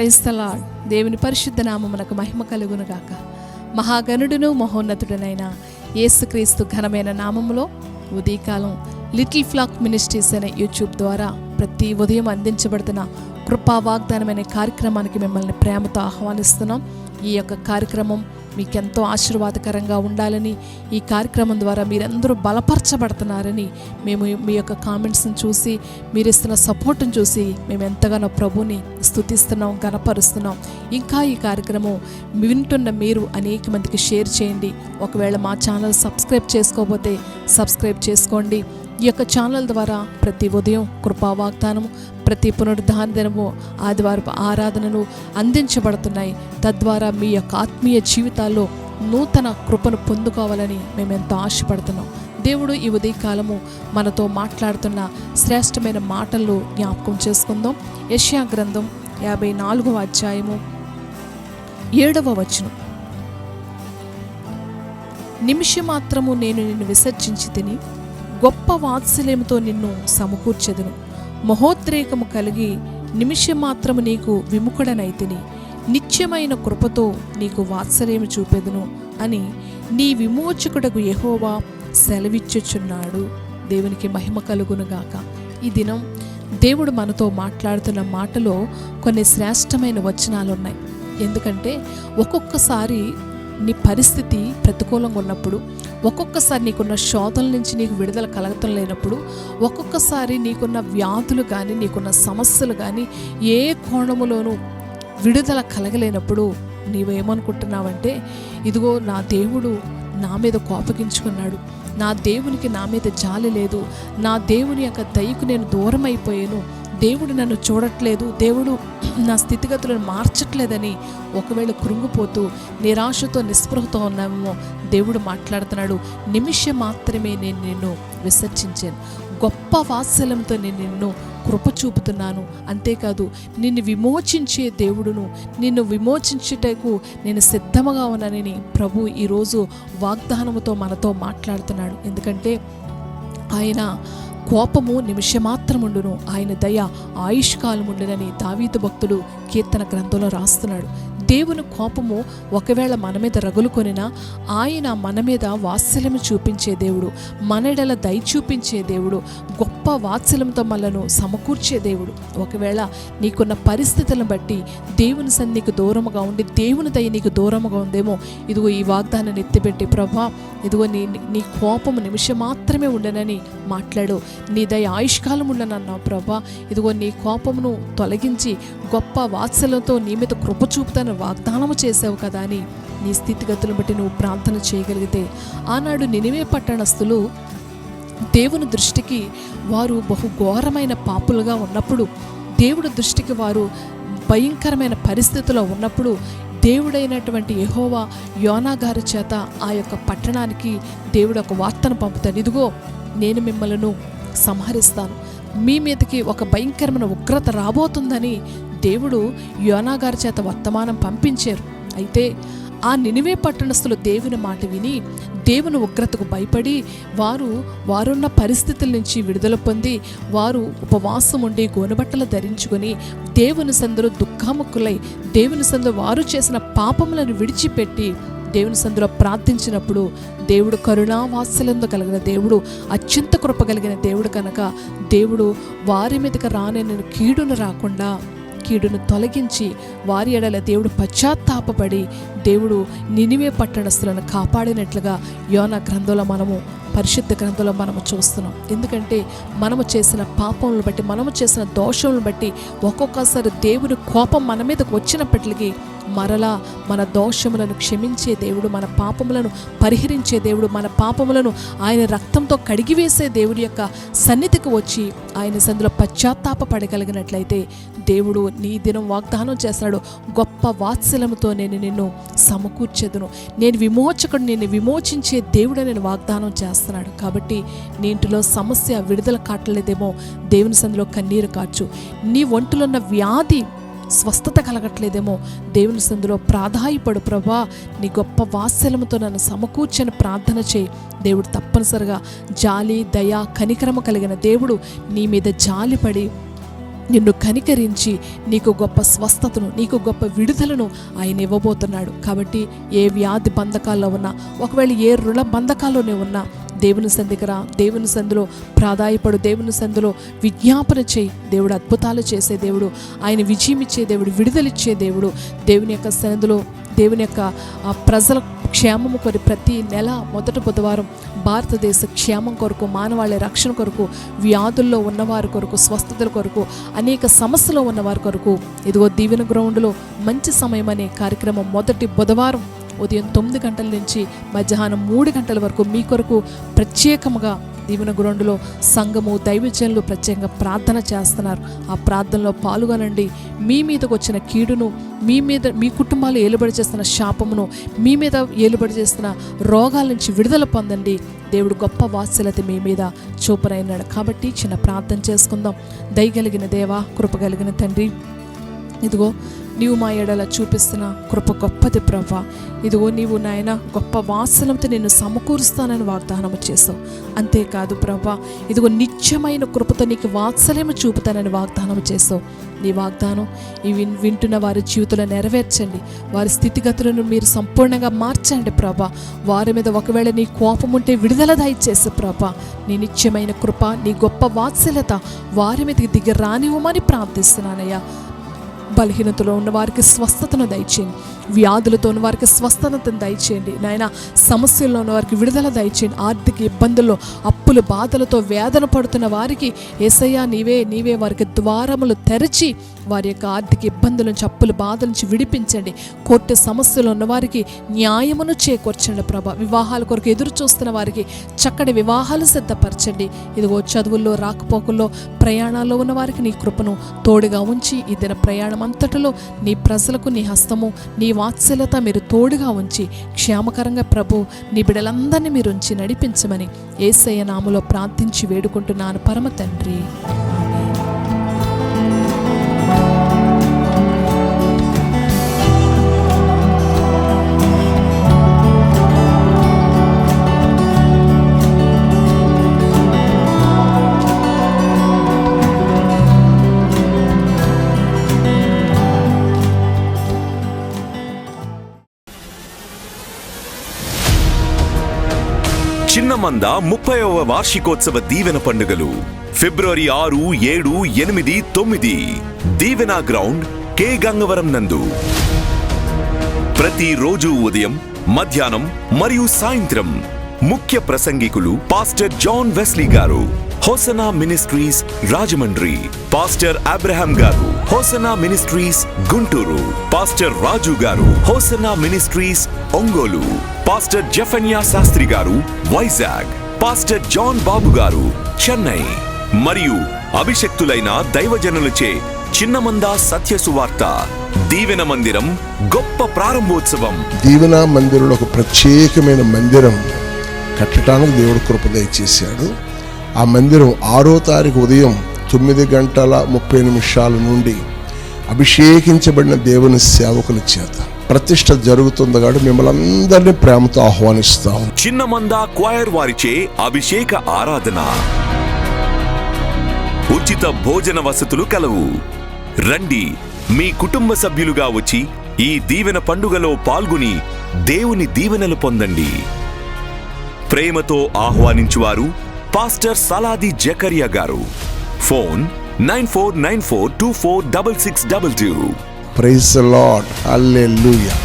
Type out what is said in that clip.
క్రైస్తల దేవుని పరిశుద్ధ నామమునకు మహిమ కలుగును గాక. మహాగణుడును మహోన్నతుడనైన యేసుక్రీస్తు ఘనమైన నామములో ఉదయకాలం లిటిల్ ఫ్లాక్ మినిస్ట్రీస్ అనే యూట్యూబ్ ద్వారా ప్రతి ఉదయం అందించబడుతున్న కృపా వాగ్దానం అనే కార్యక్రమానికి మిమ్మల్ని ప్రేమతో ఆహ్వానిస్తున్నాం. ఈ యొక్క కార్యక్రమం మీకెంతో ఆశీర్వాదకరంగా ఉండాలని ఈ కార్యక్రమం ద్వారా మీరందరూ బలపరచబడుతున్నారని మేము మీ యొక్క కామెంట్స్ని చూసి మీరు ఇస్తున్న సపోర్ట్ని చూసి మేము ఎంతగానో ప్రభుని స్థుతిస్తున్నాం గనపరుస్తున్నాం ఇంకా ఈ కార్యక్రమం వింటున్న మీరు అనేక మందికి షేర్ చేయండి. ఒకవేళ మా ఛానల్ సబ్స్క్రైబ్ చేసుకోకపోతే సబ్స్క్రైబ్ చేసుకోండి. ఈ యొక్క ఛానల్ ద్వారా ప్రతి ఉదయం కృపా వాగ్దానం ప్రతి పునరుద్ధాన దినము ఆదివారపు ఆరాధనలు అందించబడుతున్నాయి. తద్వారా మీ యొక్క ఆత్మీయ జీవితాల్లో నూతన కృపను పొందుకోవాలని మేము ఎంతో ఆశపడుతున్నాం. దేవుడు ఈ ఉదయకాలము మనతో మాట్లాడుతున్న శ్రేష్టమైన మాటలు జ్ఞాపకం చేసుకుందాం. యష్యా గ్రంథం యాభై నాలుగవ అధ్యాయము ఏడవ వచనం. నిమిషమాత్రము నేను నిన్ను విసర్జించి తిని గొప్ప వాత్సల్యంతో నిన్ను సమకూర్చెదను. మహోద్రేకము కలిగి నిమిషమాత్రము నీకు విముఖుడనైతిని. నిత్యమైన కృపతో నీకు వాత్సల్యము చూపెదును అని నీ విమోచకుడకు యహోవా సెలవిచ్చుచున్నాడు. దేవునికి మహిమ కలుగునుగాక ఈ దినం దేవుడు మనతో మాట్లాడుతున్న మాటలో కొన్ని శ్రేష్టమైన వచనాలు ఉన్నాయి ఎందుకంటే ఒక్కొక్కసారి నీ పరిస్థితి ప్రతికూలంగా ఉన్నప్పుడు ఒక్కొక్కసారి నీకున్న శోధల నుంచి నీకు విడుదల కలగటం లేనప్పుడు ఒక్కొక్కసారి నీకున్న వ్యాధులు కానీ నీకున్న సమస్యలు కానీ ఏ కోణములోనూ విడుదల కలగలేనప్పుడు నీవేమనుకుంటున్నావంటే ఇదిగో నా దేవుడు నా మీద కోపగించుకున్నాడు. నా దేవునికి నా మీద జాలి లేదు. నా దేవుని యొక్క దయకు నేను దూరం అయిపోయాను దేవుడు నన్ను చూడట్లేదు దేవుడు నా స్థితిగతులను మార్చట్లేదని ఒకవేళ కృంగిపోతూ నిరాశతో నిస్పృహతో ఉన్నామో దేవుడు మాట్లాడుతున్నాడు. నిమిషం మాత్రమే నేను నిన్ను విసర్జించాను. గొప్ప వాత్సల్యంతో నేను నిన్ను కృప చూపుతున్నాను అంతేకాదు నిన్ను విమోచించే దేవుడును నిన్ను విమోచించుటకు నేను సిద్ధముగా ఉన్నానని ప్రభు ఈరోజు వాగ్దానముతో మనతో మాట్లాడుతున్నాడు. ఎందుకంటే ఆయన కోపము నిమిషమాత్రముండును. ఆయన దయ ఆయుష్కాలముండునని దావీదు భక్తుడు కీర్తన గ్రంథంలో రాస్తున్నాడు. దేవుని కోపము ఒకవేళ మన మీద రగులుకొనినా ఆయన మన మీద వాత్సల్యము చూపించే దేవుడు మనెడల దయ చూపించే దేవుడు గొప్ప వాత్సల్యంతో మనను సమకూర్చే దేవుడు. ఒకవేళ నీకున్న పరిస్థితులను బట్టి దేవుని సన్నికి దూరముగా ఉండి దేవుని దయ నీకు దూరముగా ఉందేమో ఇదిగో ఈ వాగ్దానాన్ని ఎత్తిపెట్టి ప్రభా ఇదిగో నీ నీ కోపము నిమిషం మాత్రమే ఉండనని మాట్లాడు. నీ దయ ఆయుష్కాలం ఉండనన్నావు ప్రభా. ఇదిగో నీ కోపమును తొలగించి గొప్ప వాత్సల్యంతో నీ మీద కృప చూపుతాను వాగ్దానము చేసావు కదా అని నీ స్థితిగతులను బట్టి నువ్వు ప్రార్థన చేయగలిగితే ఆనాడు నినివే పట్టణస్థులు దేవుని దృష్టికి వారు బహు ఘోరమైన పాపులుగా ఉన్నప్పుడు దేవుడి దృష్టికి వారు భయంకరమైన పరిస్థితిలో ఉన్నప్పుడు దేవుడైనటువంటి యహోవా యోనా గారి చేత ఆ యొక్క పట్టణానికి దేవుడు ఒక వార్తను పంపుతాను ఇదిగో నేను మిమ్మలను సంహరిస్తాను. మీ మీదకి ఒక భయంకరమైన ఉగ్రత రాబోతుందని దేవుడు యోనా గారి చేత వర్తమానం పంపించారు. అయితే ఆ నినివే పట్టణస్థులు దేవుని మాట విని దేవుని ఉగ్రతకు భయపడి వారు వారున్న పరిస్థితుల నుంచి విడుదల పొంది వారు ఉపవాసం ఉండి గోనబట్టలు ధరించుకొని దేవుని సందులో దుఃఖముక్కులై దేవుని సందు వారు చేసిన పాపములను విడిచిపెట్టి దేవుని సందులో ప్రార్థించినప్పుడు దేవుడు కరుణా కలిగిన దేవుడు అత్యంత కృప కలిగిన దేవుడు కనుక దేవుడు వారి మీదకి రానని కీడును రాకుండా కీడును తొలగించి వారి ఎడల దేవుడు పశ్చాత్తాపడి దేవుడు నినివే పట్టణస్తులను కాపాడినట్లుగా యోన గ్రంథంలో మనము పరిశుద్ధ గ్రంథంలో మనము చూస్తున్నాం. ఎందుకంటే మనము చేసిన పాపములను బట్టి మనము చేసిన దోషములను బట్టి ఒక్కొక్కసారి దేవుని కోపం మన మీదకు వచ్చినప్పటికీ మరలా మన దోషములను క్షమించే దేవుడు మన పాపములను పరిహరించే దేవుడు మన పాపములను ఆయన రక్తంతో కడిగివేసే దేవుడి యొక్క సన్నిధికి వచ్చి ఆయన సందులో పశ్చాత్తాప పడగలిగినట్లయితే దేవుడు నీ దినం వాగ్దానం చేస్తాడు గొప్ప వాత్సల్యముతో నేను నిన్ను సమకూర్చెదును. నేను విమోచకుడు నేను విమోచించే దేవుడు నేను వాగ్దానం చేస్తున్నాడు. కాబట్టి నీ ఇంటిలో సమస్య విడుదల కాటలేదేమో దేవుని సందులో కన్నీరు కాచు. నీ ఒంటిలో ఉన్న వ్యాధి స్వస్థత కలగట్లేదేమో. దేవుని సందులో ప్రాధాయపడు ప్రభా. నీ గొప్ప వాత్సల్యంతో నన్ను సమకూర్చని ప్రార్థన చేయి. దేవుడు తప్పనిసరిగా జాలి దయ కనికరమ కలిగిన దేవుడు నీ మీద జాలిపడి నిన్ను కనికరించి నీకు గొప్ప స్వస్థతను నీకు గొప్ప విడుదలను ఆయన ఇవ్వబోతున్నాడు. కాబట్టి ఏ వ్యాధి బంధకాల్లో ఉన్నా ఒకవేళ ఏ రుణ బంధకాల్లోనే ఉన్నా దేవుని సంధికి రా. దేవుని సంధిలో ప్రాధాయపడు. దేవుని సంధిలో విజ్ఞాపన చేయి. దేవుడు అద్భుతాలు చేసే దేవుడు. ఆయన విజయం ఇచ్చే దేవుడు. విడుదలిచ్చే దేవుడు. దేవుని యొక్క సన్నిధిలో దేవుని యొక్క ప్రజల క్షేమము కొరి ప్రతి నెల మొదటి బుధవారం భారతదేశ క్షేమం కొరకు మానవాళి రక్షణ కొరకు వ్యాధుల్లో ఉన్నవారి కొరకు స్వస్థతల కొరకు అనేక సమస్యలో ఉన్నవారి కొరకు ఇదిగో దీవెన గ్రౌండ్లో మంచి సమయం అనే కార్యక్రమం మొదటి బుధవారం ఉదయం తొమ్మిది గంటల నుంచి మధ్యాహ్నం మూడు గంటల వరకు మీ కొరకు ప్రత్యేకముగా దీవెన గ్రౌండ్లో సంఘము దైవజనులు ప్రత్యేకంగా ప్రార్థన చేస్తున్నారు. ఆ ప్రార్థనలో పాల్గొనండి. మీ మీదకు వచ్చిన కీడును మీ మీద మీ కుటుంబాలు ఏలుబడి చేస్తున్న శాపమును మీ మీద ఏలుబడి చేస్తున్న రోగాల నుంచి విడుదల పొందండి. దేవుడు గొప్ప వాత్సలత మీ మీద చూపరైనాడు కాబట్టి చిన్న ప్రార్థన చేసుకుందాం. దయగలిగిన దేవా కృపగలిగిన తండ్రి ఇదిగో నీవు మా ఎడల చూపిస్తున్న కృప గొప్పది ప్రభా ఇదిగో నీవు నాయన గొప్ప వాసనంతో నేను సమకూరుస్తానని వాగ్దానం చేసావు. అంతేకాదు ప్రభా ఇదిగో నిత్యమైన కృపతో నీకు వాత్సల్యము చూపుతానని వాగ్దానం చేసావు. నీ వాగ్దానం ఈ విన్ వింటున్న వారి జీవితంలో నెరవేర్చండి. వారి స్థితిగతులను మీరు సంపూర్ణంగా మార్చండి ప్రభా వారి మీద ఒకవేళ నీ కోపం ఉంటే విడుదల దయచేసి ప్రభా నీ నిత్యమైన కృప నీ గొప్ప వాత్సల్యత వారి మీదకి దిగి రానివ్వమని ప్రార్థిస్తున్నానయ్యా. బలహీనతలో ఉన్న వారికి స్వస్థతను దయచేయండి. వ్యాధులతో ఉన్న వారికి స్వస్థతను దయచేయండి. నాయన సమస్యల్లో ఉన్న వారికి విడుదల దయచేయండి. ఆర్థిక ఇబ్బందుల్లో అప్పులు బాధలతో వేదన పడుతున్న వారికి ఎసయ్యా నీవే నీవే వారికి ద్వారములు తెరచి వారి యొక్క ఆర్థిక ఇబ్బందుల నుంచి అప్పుల బాధల నుంచి విడిపించండి. కోర్టు సమస్యలు ఉన్నవారికి న్యాయమును చేకూర్చండి ప్రభా. వివాహాల కొరకు ఎదురు చూస్తున్న వారికి చక్కటి వివాహాలు సిద్ధపరచండి. ఇదిగో చదువుల్లో రాకపోకల్లో ప్రయాణాల్లో ఉన్న వారికి నీ కృపను తోడుగా ఉంచి ఈ ప్రయాణం అంతటిలో నీ ప్రజలకు నీ హస్తము నీ వాత్సల్యత మీరు తోడుగా ఉంచి క్షేమకరంగా ప్రభు నీ బిడలందరినీ మీరు ఉంచి నడిపించమని ఏసయ్య నామలో ప్రార్థించి వేడుకుంటున్నాను. పరమ తండ్రి. చిన్నమంద ముప్పైవ వార్షికోత్సవ దీవెన పండుగలు. ఫిబ్రవరి ఆరు ఏడు ఎనిమిది తొమ్మిది. దీవెన గ్రౌండ్ కే. గంగవరం నందు. ప్రతిరోజు ఉదయం మధ్యాహ్నం మరియు సాయంత్రం ముఖ్య ప్రసంగికులు పాస్టర్ జాన్ వెస్లీ గారు Hosanna ministries Rajahmundry. Pastor Abraham గారు Hosanna ministries Guntur. Pastor Raju గారు Hosanna ministries Ongole. Pastor Zephanya Shastri గారు వైజాగ్. పాస్టర్ జాన్ బాబు గారు చెన్నై. మరియు అభిషక్తులైన దైవజనులచే చిన్నమంద సత్య సువార్త దీవెన మందిరం గొప్ప ప్రారంభోత్సవం. దీవెన మందిరంలో ఒక ప్రత్యేకమైన మందిరం. కట్టడానికి దేవుడు కృప దయచేశాడు. ఆ మందిరం ఆరో తారీఖు ఉదయం తొమ్మిది గంటల ముప్పై నిమిషాల నుండి అభిషేకించబడిన దేవుని సేవకుల చేత ప్రతిష్ట జరుగుతుంది కాబట్టి మిమ్మల్ని అందరినీ ప్రేమతో ఆహ్వానిస్తాం. చిన్నమంద క్వైర్ వారిచే అభిషేక ఆరాధన. ఉచిత భోజన వసతులు కలవు. రండి మీ కుటుంబ సభ్యులుగా వచ్చి ఈ దీవెన పండుగలో పాల్గొని దేవుని దీవెనలు పొందండి. ప్రేమతో ఆహ్వానించువారు పాస్టర్ సలాది జకరియా గారు. Phone nine four nine four two four double six double two. Praise Lord hallelujah